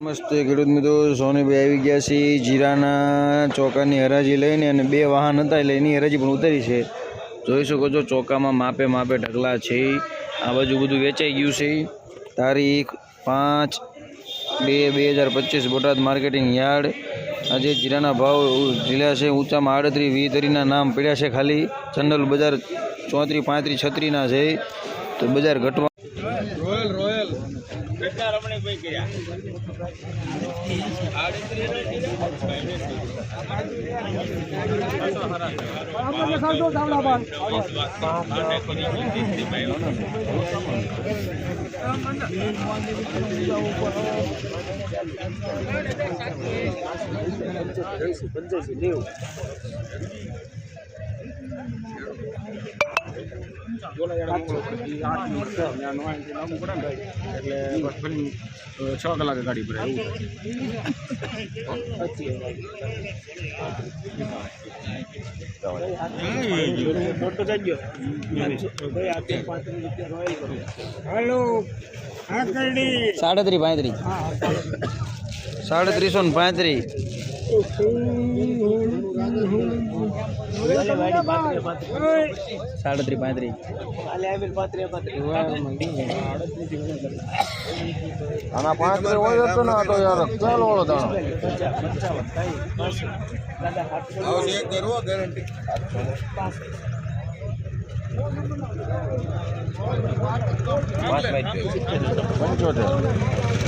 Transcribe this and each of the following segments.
નમસ્તે ખેડૂત મિત્રો, સોનીભાઈ આવી ગયા છે જીરાના ચોકાની હરાજી લઈને અને બે વાહન હતા એટલે એની હરાજી પણ ઉતારી છે. જોઈ શકો છો ચોકામાં માપે માપે ઢગલા છે. આ બાજુ બધું વેચાઈ ગયું છે. તારીખ પાંચ બે બે હજાર પચીસ બોટાદ માર્કેટિંગ યાર્ડ. આજે જીરાના ભાવ જીલા છે, ઊંચામાં આડત્રીસ વી તરીના નામ પડ્યા છે ખાલી. જનરલ બજાર ચોત્રીસ, પાંત્રીસ છત્રીના છે. તો બજાર ઘટવા રોયલ ગયા? પંચ્યાસી રમણીભાઈ કર્યા છ. કલાકે ગાડી પર હલો આકરડી. સાડત્રીસ પાંત્રીસ. સાડત્રીસો ને પાંત્રીસ. સાડત્રીસ પાંત્રીસ આના પાંચ હોય હતો ને તો યાર ચાલ વાળો દાણો પંચોતેર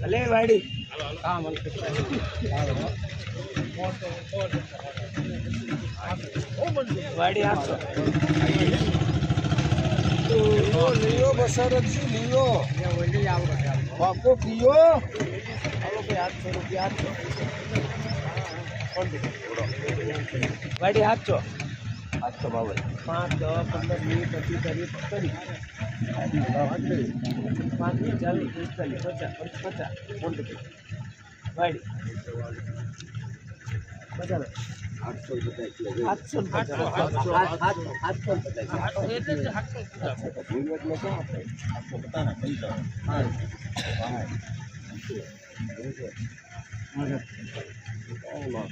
વી ઈશ્વરભાઈ ચીરવાણી અલે વાડી. વાડી આઠસો લિયો બસરજી લિયો. બાપો પિયો આઠસો રૂપિયા આઠસો વાડી આઠસો આઠસો બાવન પાંચ દસ પંદર વીસ પચીસ ત્રીસ ત્રીસ પાંત્રીસ ચાલીસ પિસ્તાલીસ પચાસ પચાસ વાડી બરાબર આઠસો આઠસો આઠસો આઠસો આઠસો ને પચાસ એસી રૂપિયા એસી રૂપિયા એસી રોયલ કરો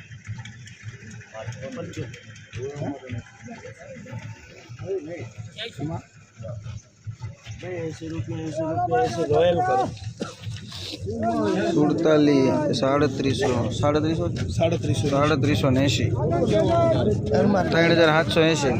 સુડતાલીસ સાડત્રીસો સાડત્રીસો? સાડત્રીસો. સાડત્રીસો ને એંશી. ત્રણ હજાર સાતસો એંશી.